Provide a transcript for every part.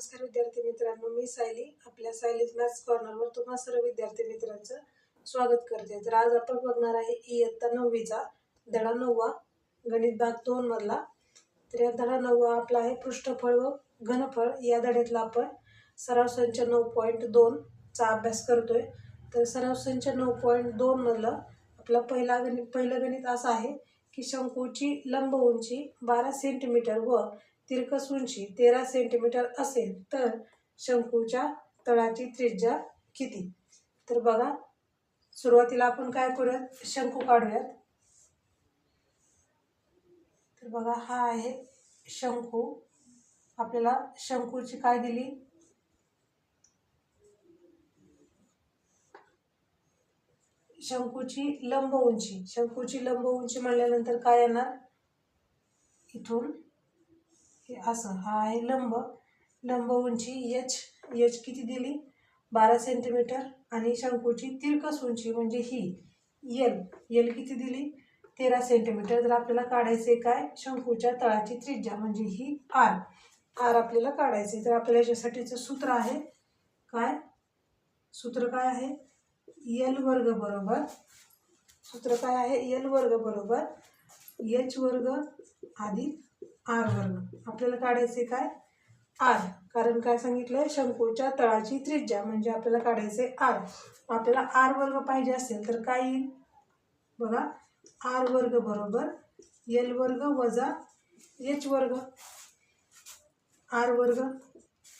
नमस्कार विद्यार्थी मित्रांनो मी सायली आपल्या सायलीज मॅथ्स कॉर्नरवर तुम्हा सर्व विद्यार्थी मित्रांचं स्वागत करते. तर आज आपण बघणार आहे इयत्ता नववीचा धडा नववा गणित भाग दोन मधला. तर या धडा नववा आपला आहे पृष्ठफळ व घनफळ. या धड्यातला आपण सराव संच नऊ पॉईंट दोनचा अभ्यास करतोय. तर सराव संच नऊ पॉईंट दोन मधलं आपला पहिला गणित पहिलं गणित असं आहे की शंकूची लंब उंची बारा सेंटीमीटर व तिरकस उंची तेरा सेंटीमीटर असेल तर शंकूच्या तळाची त्रिज्या किती? तर बघा सुरुवातीला आपण काय करूयात? शंकू काढूयात. तर बघा हा आहे शंकू. आपल्याला शंकूची काय दिली? शंकूची लंब उंची. शंकूची लंब उंची म्हणल्यानंतर काय येणार? इथून हे असं हा आहे लंब लंब उंची एच एच किती दिली? बारा सेंटीमीटर आणि शंकूची तिरकस उंची म्हणजे ही यल एल किती दिली? तेरा सेंटीमीटर तर आपल्याला काढायचे काय? शंकूच्या तळाची त्रिज्या म्हणजे ही आर. आर आपल्याला काढायचे तर आपल्याला याच्यासाठीचं सूत्र आहे काय? सूत्र काय आहे? यल वर्ग बरोबर. सूत्र काय आहे? यल वर्ग बरोबर. एच वर्ग अधिक आर वर्ग आपल्याला काढायचे काय? आर. कारण काय सांगितलंय? शंकूच्या तळाची त्रिज्या. म्हणजे आपल्याला काढायचे आर. आपल्याला आर वर्ग पाहिजे असेल तर काय येईल? बघा. आर वर्ग बरोबर एल वर्ग वजा एच वर्ग. आर वर्ग.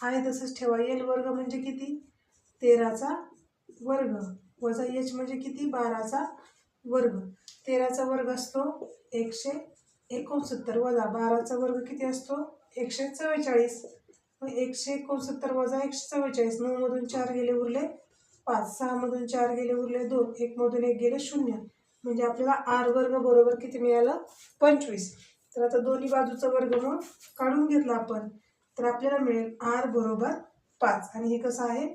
आहे तसंच ठेवा. एल वर्ग म्हणजे किती? तेराचा वर्ग. वजा एच म्हणजे किती? बाराचा वर्ग. तेराचा वर्ग असतो एकशे एकोणसत्तर वजा बाराचा वर्ग किती असतो? एकशे चव्वेचाळीस. मग एकशे एकोणसत्तर वजा एकशे चव्वेचाळीस नऊमधून चार गेले उरले पाच सहामधून चार गेले उरले दोन एकमधून एक गेले शून्य. म्हणजे आपल्याला आर वर्ग बरोबर किती मिळालं? पंचवीस. तर आता दोन्ही बाजूचा वर्ग मग काढून घेतला आपण. तर आपल्याला मिळेल आर बरोबर पाच. आणि हे कसं आहे?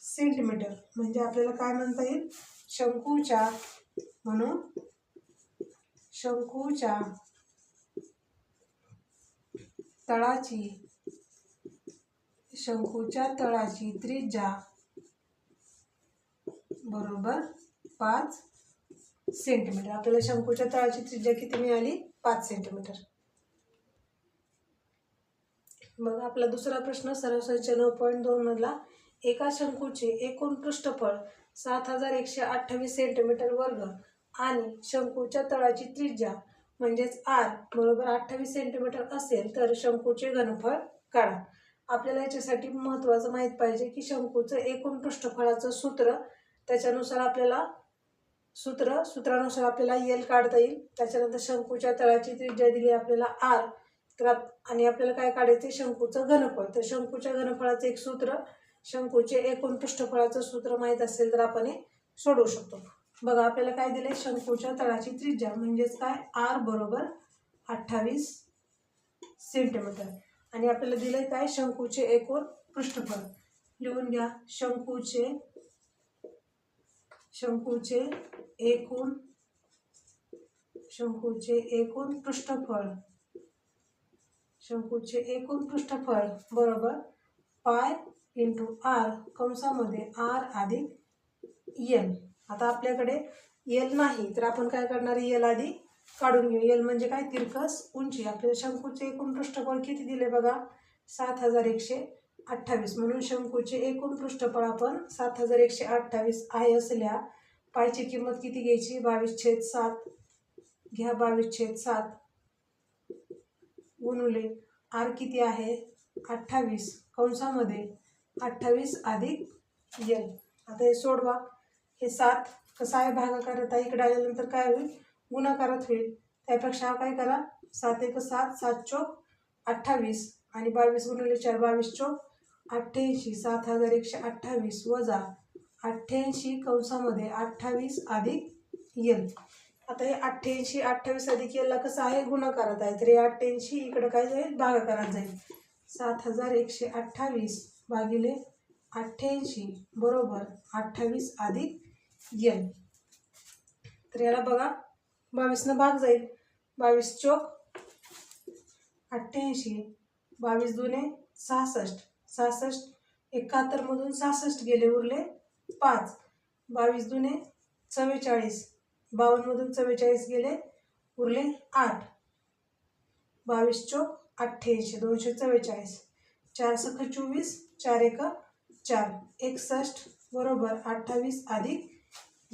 सेंटीमीटर. म्हणजे आपल्याला काय म्हणता येईल? शंकूच्या म्हणून शंकूच्या तळाची शंकूच्या तळाची त्रिज्या बरोबर पाच सेंटीमीटर आपल्याला शंकूच्या तळाची त्रिज्या किती मिळाली? पाच सेंटीमीटर मग आपला दुसरा प्रश्न सरासरीच्या नऊ पॉईंट दोन मधला एका शंकूचे एकूण पृष्ठफळ सात हजार एकशे अठ्ठावीस सेंटीमीटर वर्ग आणि शंकूच्या तळाची त्रिज्या म्हणजेच आर बरोबर अठ्ठावीस सेंटीमीटर असेल तर शंकूचे घनफळ काढा. आपल्याला याच्यासाठी महत्त्वाचं माहीत पाहिजे की शंकूचं एकूण पृष्ठफळाचं सूत्र त्याच्यानुसार आपल्याला सूत्र सूत्रानुसार आपल्याला येल काढता येईल. त्याच्यानंतर शंकूच्या तळाची त्रिज्या दिली आपल्याला आर तर आणि आपल्याला काय काढायचं शंकूचं घनफळ. तर शंकूच्या घनफळाचं एक सूत्र शंकूचे एकूण पृष्ठफळाचं सूत्र माहीत असेल तर आपण हे सोडवू शकतो. बघा आपल्याला काय दिले शंकूच्या तळाची त्रिज्या. म्हणजेच काय? आर बरोबर अठ्ठावीस सेंटीमीटर आणि आपल्याला दिले काय? शंकूचे एकूण पृष्ठफळ. लिहून घ्या. शंकूचे शंकूचे एकूण शंकूचे एकूण पृष्ठफळ. शंकूचे एकूण पृष्ठफळ बरोबर पाय इंटू आर कंसामध्ये आर अधिक एन आता आपल्याकडे येल नाही तर आपण काय करणार? येल आधी काढून घेऊ. येल म्हणजे काय? तिरकस उंची. आपल्याला शंकूचे एकूण पृष्ठफळ किती दिले बघा? सात हजार एकशे अठ्ठावीस. म्हणून शंकूचे एकूण पृष्ठफळ आपण सात हजार एकशे अठ्ठावीस आहे असल्या पायची किंमत किती घ्यायची? बावीस छेद सात. घ्या बावीस छेद सात. गुणुले. आर किती आहे? अठ्ठावीस. कंसामध्ये अठ्ठावीस अधिक यल आता हे सोडवा. हे सात कसं आहे? भागाकार आहे. इकडे आल्यानंतर काय होईल? गुणाकारात होईल. त्यापेक्षा हा काय करा? सात एक सात सात चोक अठ्ठावीस. आणि बावीस गुणिले चार बावीस चोक अठ्ठ्याऐंशी. सात हजार एकशे अठ्ठावीस वजा अठ्ठ्याऐंशी कंसामध्ये अठ्ठावीस अधिक यल आता हे अठ्ठ्याऐंशी अठ्ठावीस अधिक याला कसं आहे? गुणाकारात आहे. तर हे अठ्ठ्याऐंशी इकडं काय जाईल? भागाकारात जाईल. सात हजार एकशे अठ्ठावीस भागिले अठ्ठ्याऐंशी बरोबर अठ्ठावीस अधिक यल तर याला बघा बावीसनं भाग जाईल. बावीस चोक अठ्ठ्याऐंशी बावीस दुने सहासष्ट सहासष्ट एकाहत्तरमधून सहासष्ट गेले उरले पाच. बावीस दुने चव्वेचाळीस बावन्नमधून चव्वेचाळीस गेले उरले आठ. बावीस चोक अठ्ठ्याऐंशी दोनशे चव्वेचाळीस. चार सख चोवीस चार एक चार. एकसष्ट बरोबर अठ्ठावीस अधिक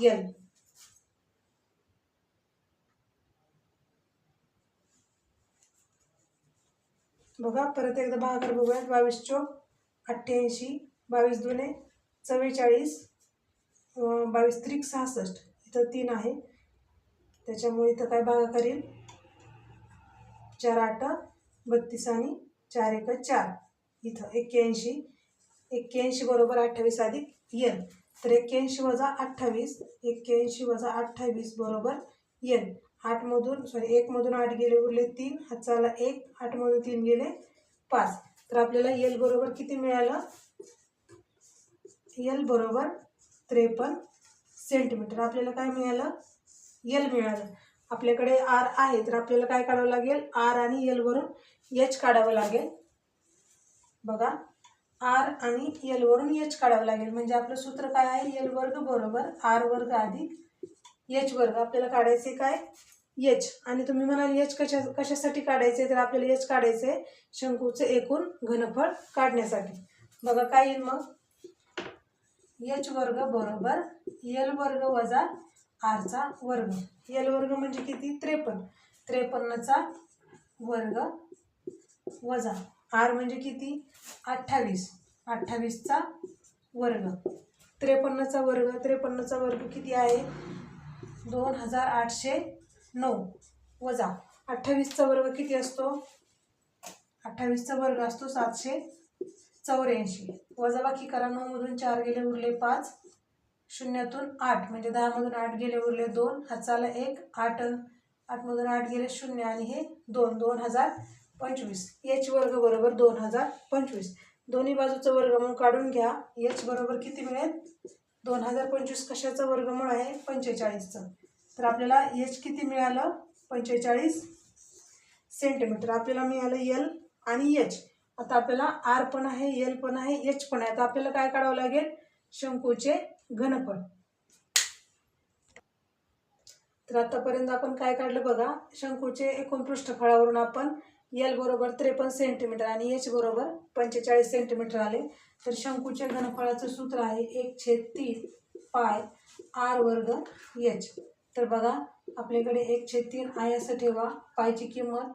यल बघा परत एकदा भागाकार बघूयात. बावीस चोक अठ्ठ्याऐंशी बावीस दुने चव्वेचाळीस बावीस त्रिक सहासष्ट. इथं तीन आहे. त्याच्यामुळे इथं काय भागाकार येईल चार आठ बत्तीस आणि चार एक चार. इथं एक्क्याऐंशी. एक्क्याऐंशी बरोबर अठ्ठावीस अधिक एन तर एक्क्याऐंशी वजा अठ्ठावीस एक्क्याऐंशी वजा अठ्ठावीस बरोबर एन आठमधून सॉरी एकमधून आठ गेले उरले तीन हाताला एक आठमधून तीन गेले पाच. तर आपल्याला एल बरोबर किती मिळालं? एल बरोबर त्रेपन्न सेंटीमीटर आपल्याला काय मिळालं? एल मिळालं. आपल्याकडे आर आहे तर आपल्याला काय काढावं लागेल? आर आणि एल वरून एच काढावं लागेल. बघा. आर आणि एल वरून एच काढावं लागेल. म्हणजे आपलं सूत्र काय आहे? एल वर्ग बरोबर आर वर्ग अधिक एच वर्ग. आपल्याला काढायचे काय? एच आणि तुम्ही म्हणाल एच कशा कशासाठी काढायचे तर आपल्याला एच काढायचे शंकूचं एकूण घनफळ काढण्यासाठी. बघा काय येईल मग? एच वर्ग बरोबर एल वर्ग वजा आरचा वर्ग. एल वर्ग म्हणजे किती? त्रेपन्न. त्रेपन्नचा वर्ग वजा आर म्हणजे किती? अठ्ठावीस. अठ्ठावीसचा वर्ग. त्रेपन्नचा वर्ग. त्रेपन्नचा वर्ग किती आहे? दोन हजार आठशे नऊ. वजा. अठ्ठावीसचा वर्ग किती असतो? अठ्ठावीसचा वर्ग असतो सातशे चौऱ्याऐंशी. वजाबाकी करा. नऊमधून चार गेले उरले पाच. शून्यातून आठ. म्हणजे दहामधून आठ गेले उरले दोन. हाताला एक आठ. आठमधून आठ गेले शून्य. आणि हे दोन. दोन हजार पंचवीस. एच वर्ग बरोबर दोन हजार पंचवीस. दोन्ही बाजूचं वर्गमूळ काढून घ्या. एच बरोबर किती मिळेल? दोन हजार पंचवीस कशाचं वर्गमूळ आहे? पंचेचाळीसचं. तर आपल्याला एच किती मिळालं? पंचेचाळीस सेंटीमीटर. आपल्याला मिळालं एल आणि एच आता आपल्याला आर पण आहे एल पण आहे एच पण आहे. आता आपल्याला काय काढावं लागेल? शंकूचे घनफळ. तर आतापर्यंत आपण काय काढलं बघा? शंकूचे एकूण पृष्ठफळावरून आपण एल बरोबर त्रेपन्न सेंटीमीटर आणि एच बरोबर पंचेचाळीस सेंटीमीटर आले. तर शंकूच्या घनफळाचं सूत्र आहे एक छेद तीन पाय आर वर्ग एच तर बघा आपल्याकडे एक छेद तीन आय असं ठेवा. पायची किंमत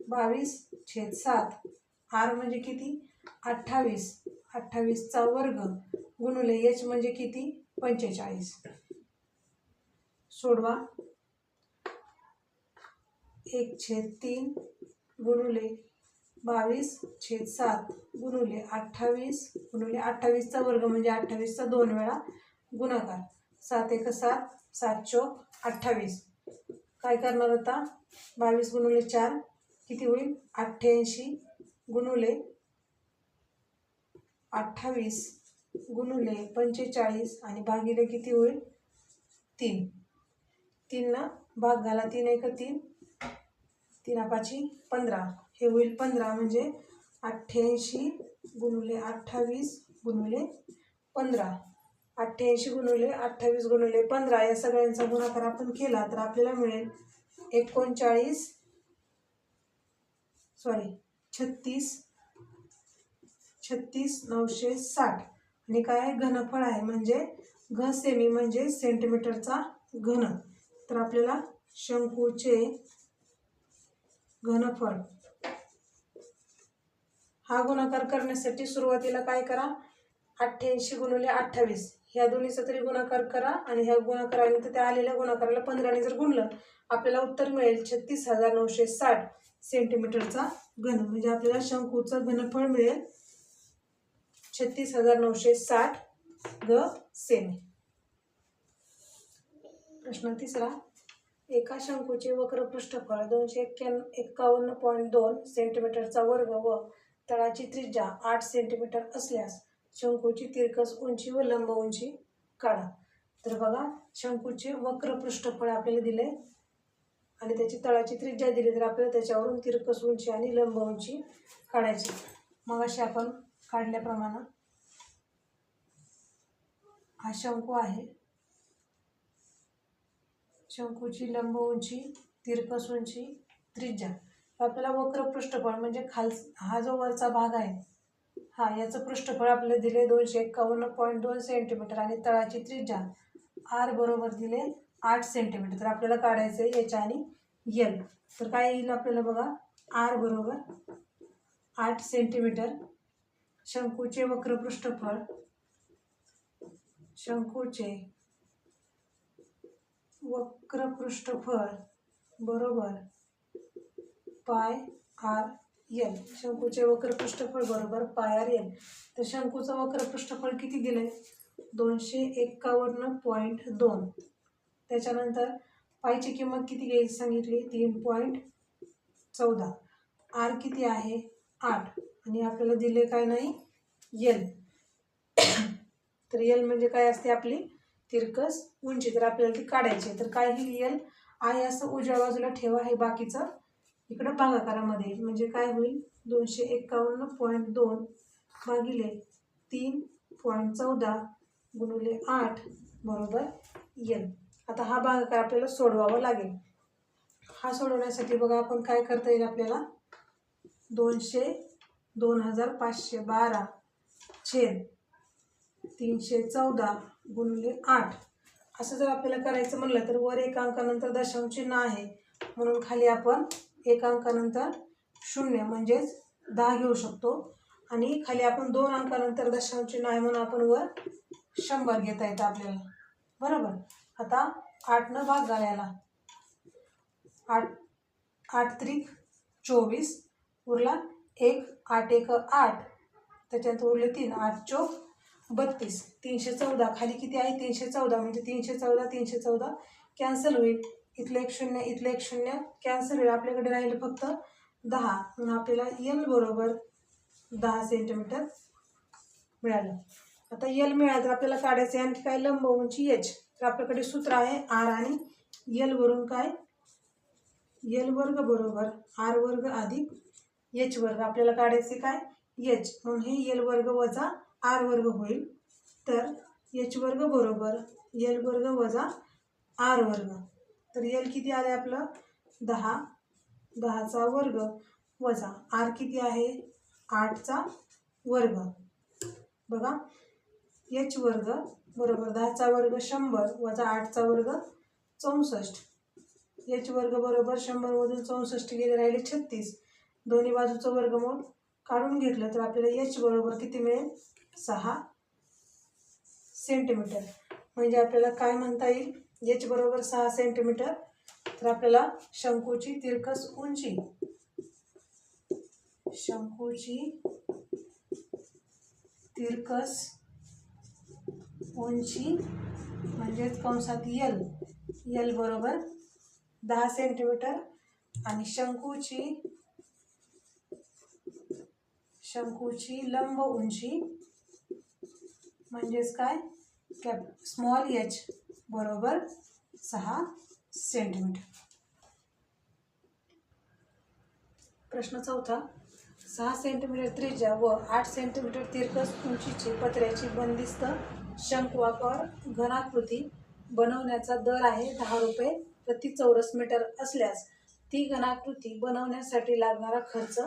बावीस छेद सात. आर म्हणजे किती? अठ्ठावीस. अठ्ठावीसचा वर्ग गुणुले एच म्हणजे किती? पंचेचाळीस. सोडवा. एक छेद तीन गुणुले बावीस छेद सात गुणुले अठ्ठावीस गुणुले अठ्ठावीसचा वर्ग म्हणजे अठ्ठावीसचा दोन वेळा गुणाकार. सात एक सात सात चोक अठ्ठावीस. काय करणार आता? बावीस गुणुले चार किती होईल? अठ्ठ्याऐंशी गुणुले अठ्ठावीस गुणुले पंचेचाळीस आणि भागिले किती होईल? तीन. तीननं भाग घाला तीन एक तीन. तीन पाची पंधरा. हे होईल पंधरा म्हणजे अठ्ठ्याऐंशी गुणवले अठ्ठावीस गुणवले पंधरा. अठ्ठ्याऐंशी गुणवले अठ्ठावीस गुणवले पंधरा या सगळ्यांचा गुणाकार आपण केला तर आपल्याला मिळेल एकोणचाळीस सॉरी छत्तीस छत्तीस नऊशे साठ. आणि काय आहे? घनफळ आहे म्हणजे घ सेमी म्हणजे सेंटीमीटरचा घन. तर आपल्याला शंकूचे घनफळ. हा गुणाकार करण्यासाठी सुरुवातीला काय करा? अठ्ठ्याऐंशी गुणुले अठ्ठावीस. ह्या दोन्हीचा तरी गुणाकार करा आणि ह्या गुणाकारानंतर त्या आलेल्या गुणाकाराला पंधराने जर गुणलं आपल्याला उत्तर मिळेल छत्तीस हजार नऊशे साठ सेंटीमीटरचा घन. म्हणजे आपल्याला शंकूचं घनफळ मिळेल छत्तीस हजार नऊशे साठ ग सेमी. प्रश्न तिसरा. एका शंकूचे वक्र पृष्ठफळ दोनशे एक्क्याण्णव एक्कावन्न पॉईंट दोन सेंटीमीटरचा वर्ग व तळाची त्रिज्या आठ सेंटीमीटर असल्यास शंकूची तिरकस उंची व लंब उंची काढा. तर बघा शंकूचे वक्र पृष्ठफळ आपल्याला दिले आणि त्याची तळाची त्रिज्या दिली तर आपल्याला त्याच्यावरून तिरकस उंची आणि लंब उंची काढायची. मग अशी आपण काढल्याप्रमाणे हा शंकू आहे. शंकूची लंब उंची तिरकस उंची त्रिज्या. आपल्याला वक्र पृष्ठफळ म्हणजे खाल हा जो वरचा भाग आहे हा याचं पृष्ठफळ आपल्याला दिले दोनशे एक्कावन्न पॉईंट दोन सेंटीमीटर आणि तळाची त्रिज्या. आर बरोबर दिले आठ सेंटीमीटर तर आपल्याला काढायचं आहे याच्या आणि यल तर काय येईल आपल्याला बघा? आर बरोबर आठ सेंटीमीटर शंकूचे वक्र पृष्ठफळ. शंकूचे वक्र पृष्ठफळ बरोबर. पाय आर एल शंकूचे वक्र पृष्ठफळ बरोबर. पाय आर एल तर शंकूचं वक्र पृष्ठफळ किती दिलं आहे दोनशे एक्कावन्न पॉईंट दोन. त्याच्यानंतर पायची किंमत किती घ्यायची सांगितली? तीन पॉईंट चौदा. आर किती आहे? आठ. आणि आपल्याला दिले काय नाही? यल तर यल म्हणजे काय असते आपली? तिरकस उंची तर आपल्याला ती काढायची आहे. तर काय ही यल आहे असं उजव्या बाजूला ठेवा हे बाकीचं. इकडं भागाकारामध्ये येईल म्हणजे काय होईल? दोनशे एक्कावन्न पॉईंट दोन भागिले तीन पॉईंट चौदा गुणुले आठ बरोबर येल आता हा भागाकार आपल्याला सोडवावा लागेल. हा सोडवण्यासाठी बघा आपण काय करता येईल आपल्याला? दोनशे दोन हजार पाचशे बारा छेद तीनशे चौदा गुणिले आठ. असं जर आपल्याला करायचं म्हणलं तर वर एक अंकानंतर दशांश चिन्ह आहे. म्हणून खाली आपण एक अंकानंतर शून्य म्हणजेच दहा घेऊ शकतो. आणि खाली आपण दोन अंकानंतर दशांश चिन्ह आहे म्हणून आपण वर शंभर घेता येतं आपल्याला. बरोबर? आता आठनं भाग घालायला. आठ आठ त्रिक चोवीस. उरला एक आठ एक आठ. त्याच्यानंतर उरले तीन. आठ चोक बत्तीस तीनशे चौदा. खाली किती आहे? तीनशे चौदा. म्हणजे तीनशे चौदा तीनशे चौदा. कॅन्सल होईल. इथलं एक शून्य इथलं एक शून्य. कॅन्सल होईल. आपल्याकडे राहील फक्त दहा. म्हणून आपल्याला यल बरोबर दहा सेंटीमीटर मिळालं. आता यल मिळालं तर आपल्याला काढायचं आहे. आणखी काय? लंब उंची एच तर आपल्याकडे सूत्र आहे आर आणि यल वरून काय? यल वर्ग बरोबर आर वर्ग अधिक एच वर्ग. आपल्याला काढायचे काय? एच म्हणून हे यल वर्ग वजा आर वर्ग होईल. तर एच वर्ग बरोबर यल वर्ग वजा आर वर्ग. तर यल किती आले आपलं? दहा. दहाचा वर्ग वजा आर किती आहे? आठचा वर्ग. बघा. एच वर्ग बरोबर दहाचा वर्ग शंभर वजा आठचा वर्ग चौसष्ट. एच वर्ग बरोबर शंभरमधून चौसष्ट गेले राहिले छत्तीस. दोन्ही बाजूचं वर्गमूळ काढून घेतलं तर आपल्याला एच बरोबर किती मिळेल? सहा सेंटीमीटर. म्हणजे आपल्याला काय म्हणता येईल? एच बरोबर सहा सेंटीमीटर. तर आपल्याला शंकूची तिरकस उंची. शंकूची तिरकस उंची म्हणजेच कंसात यल यल बरोबर दहा सेंटीमीटर. आणि शंकूची शंकूची लंब उंची म्हणजेच काय? कॅप स्मॉल एच बरोबर सहा सेंटीमीटर प्रश्न चौथा. सहा सेंटीमीटर त्रिज्या व आठ सेंटीमीटर तिरकस उंचीची पत्र्याची बंदिस्त शंकवाकार घनाकृती बनवण्याचा दर आहे दहा रुपये प्रति चौरस मीटर असल्यास ती घनाकृती बनवण्यासाठी लागणारा खर्च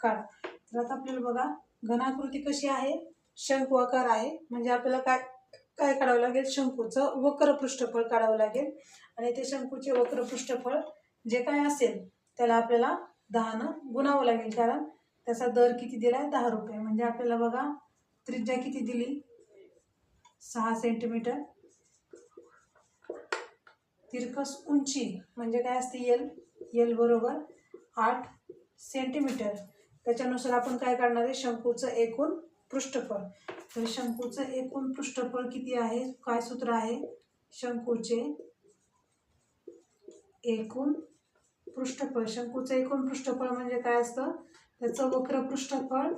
काढा. तर आता आपल्याला बघा घनाकृती कशी आहे? शंकू आकार आहे. म्हणजे आपल्याला काय काय काढावं लागेल? शंकूचं वक्र पृष्ठफळ काढावं लागेल. आणि ते शंकूचे वक्र पृष्ठफळ जे काय असेल त्याला आपल्याला दहानं गुणावं लागेल. कारण त्याचा दर किती दिला आहे दहा रुपये. म्हणजे आपल्याला बघा त्रिज्या किती दिली? सहा सेंटीमीटर. तिरकस उंची म्हणजे काय असते? एल यल बरोबर आठ सेंटीमीटर. त्याच्यानुसार आपण काय काढणार आहे? शंकूचं एकूण पृष्ठफळ. तर शंकूचं एकूण पृष्ठफळ किती आहे? काय सूत्र आहे? शंकूचे एकूण पृष्ठफळ. शंकूचं एकूण पृष्ठफळ म्हणजे काय असतं? त्याचं वक्र पृष्ठफळ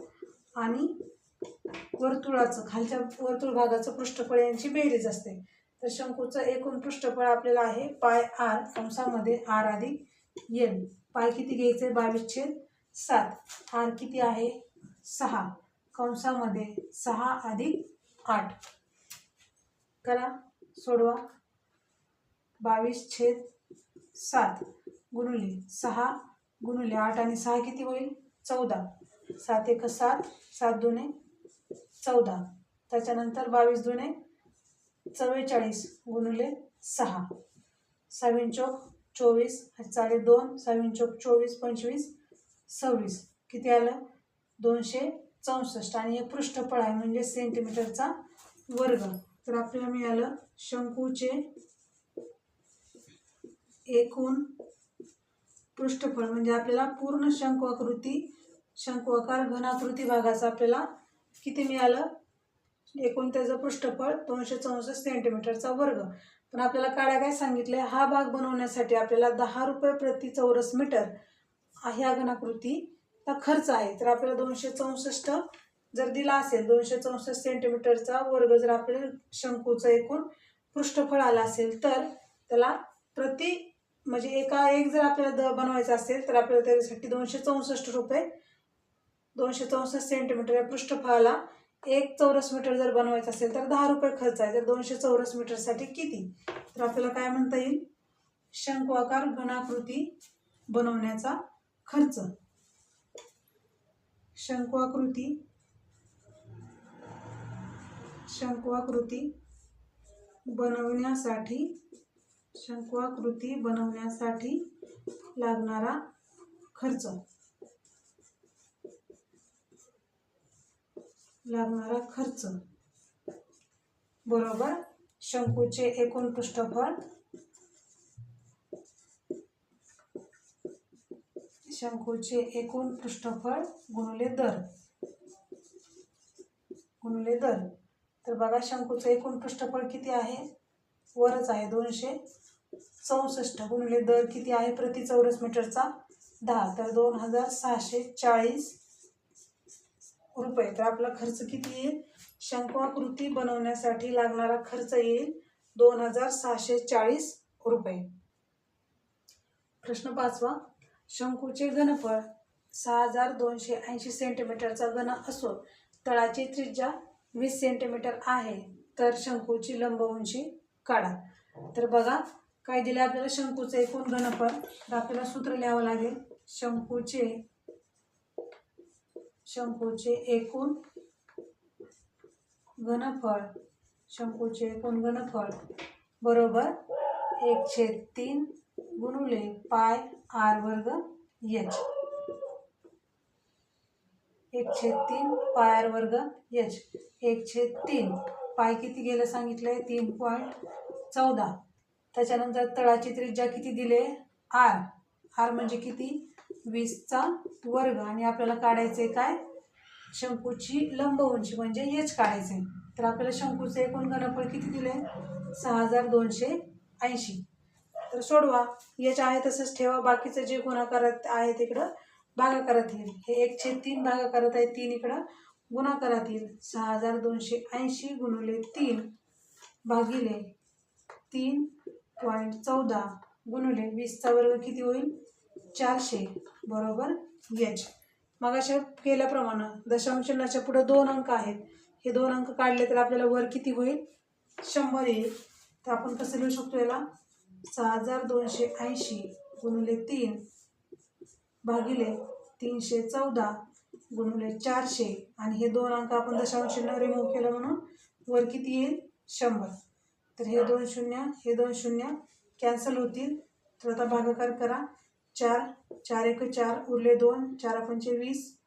आणि वर्तुळाचं खालच्या वर्तुळ भागाचं पृष्ठफळ यांची बेरीज असते. तर शंकूचं एकूण पृष्ठफळ आपल्याला आहे पाय आर कंसामध्ये आर अधिक एन. पाय किती घ्यायचे? बावीस छेद सात. आर किती आहे? सहा. कंसामध्ये सहा अधिक आठ. करा. सोडवा. बावीस छेद सात गुणुले सहा गुणुले आठ आणि सहा किती होईल? चौदा. सात एक सात सात दोने चौदा. त्याच्यानंतर बावीस दोने चव्वेचाळीस गुणुले सहा. सहावीन चौक चोवीस चाळीस दोन सहावीन चौक चोवीस पंचवीस सव्वीस. किती आलं? दोनशे चौसष्ट आणि हे पृष्ठफळ आहे म्हणजे सेंटीमीटरचा वर्ग. तर आपल्याला मिळालं शंकूचे एकूण पृष्ठफळ. म्हणजे आपल्याला पूर्ण शंकू आकृती शंकू आकार घनाकृती भागाचं आपल्याला किती मिळालं? एकूण त्याचं पृष्ठफळ दोनशे चौसष्ट सेंटीमीटरचा वर्ग. पण आपल्याला काळ्या काय सांगितलं हा भाग बनवण्यासाठी आपल्याला दहा रुपये प्रति चौरस मीटर ह्या चा खर्च आहे. तर आपल्याला दोनशे चौसष्ट जर दिला असेल दोनशे चौसष्ट सेंटीमीटरचा वर्ग जर आपल्याला शंकूचं एकूण पृष्ठफळ आलं असेल तर त्याला प्रति म्हणजे एका एक जर आपल्याला द बनवायचं असेल तर आपल्याला त्याच्यासाठी दोनशे चौसष्ट रुपये दोनशे चौसष्ट सेंटीमीटर या पृष्ठफळाला एक चौरस मीटर जर बनवायचं असेल तर दहा रुपये खर्च आहे. तर दोनशे चौरस मीटरसाठी किती? तर आपल्याला काय म्हणता येईल? शंकू आकार घनाकृती बनवण्याचा खर्च. शंकुआकृती. शंकुआकृती बनवण्यासाठी शंकुआकृती बनवण्यासाठी लागणारा खर्च. लागणारा खर्च. बरोबर? शंकूचे एकूण पृष्ठफळ शंकूचे एकूण पृष्ठफळ गुणिले दर. गुणले दर. तर बघा शंकूचं एकूण पृष्ठफळ किती आहे? वरच आहे दोनशे चौसष्ट. गुणले दर किती आहे? प्रति चौरस मीटरचा दहा. तर दोन हजार सहाशे चाळीस रुपये. तर आपला खर्च किती येईल? शंकुआकृती बनवण्यासाठी लागणारा खर्च येईल दोन हजार सहाशे चाळीस रुपये. प्रश्न पाचवा. शंकूचे घनफळ सहा हजार दोनशे ऐंशी सेंटीमीटरचा घन असून तळाची त्रिज्या वीस सेंटीमीटर आहे. तर शंकूची लंब उंची काढा. तर बघा काय दिले आपल्याला शंकूचं एकूण घनफळ? तर आपल्याला सूत्र लिहावं लागेल. शंकूचे शंकूचे एकूण घनफळ शंकूचे एकूण घनफळ बरोबर एक छेद तीन गुणुले पाय आर वर्ग एच एक छेद तीन पाय आर वर्ग एच एक छेद तीन. पाय किती गेलं सांगितलं आहे तीन पॉईंट चौदा. त्याच्यानंतर तळाची त्रिज्या किती दिले? आर. आर म्हणजे किती? वीसचा वर्ग. आणि आपल्याला काढायचे काय? शंकूची लंब उंची म्हणजे एच काढायचे तर आपल्याला शंकूचं एकूण घनफळ किती दिले? सहा हजार दोनशे ऐंशी. तर सोडवा. याच्या आहे तसंच ठेवा. बाकीचं जे गुणाकारात आहे तिकडं भागाकारात येईल. हे एक छेद तीन भागाकारात आहे तीन इकडं गुणाकारात येईल. सहा हजार दोनशे ऐंशी गुणिले तीन भागिले तीन पॉईंट चौदा गुणिले वीसचा वर्ग किती होईल? चारशे. बरोबर? यच मग अशा केल्याप्रमाणे दशांशनाच्या पुढं दोन अंक आहेत. हे दोन अंक काढले तर आपल्याला वर किती होईल? शंभर येईल. तर आपण कसं लिहू शकतो याला? सहा हजार दोनशे ऐंशी गुणिले तीन भागिले तीनशे चौदा गुणिले चारशे. आणि हे दोन अंक आपण दशांश शून्य रिमूव्ह केलं म्हणून वर किती येईल? शंभर. तर हे दोन शून्य हे दोन शून्य कॅन्सल होतील. तर आता भागाकार करा. चार चार एक चार उरले दोन चार पंचे वीस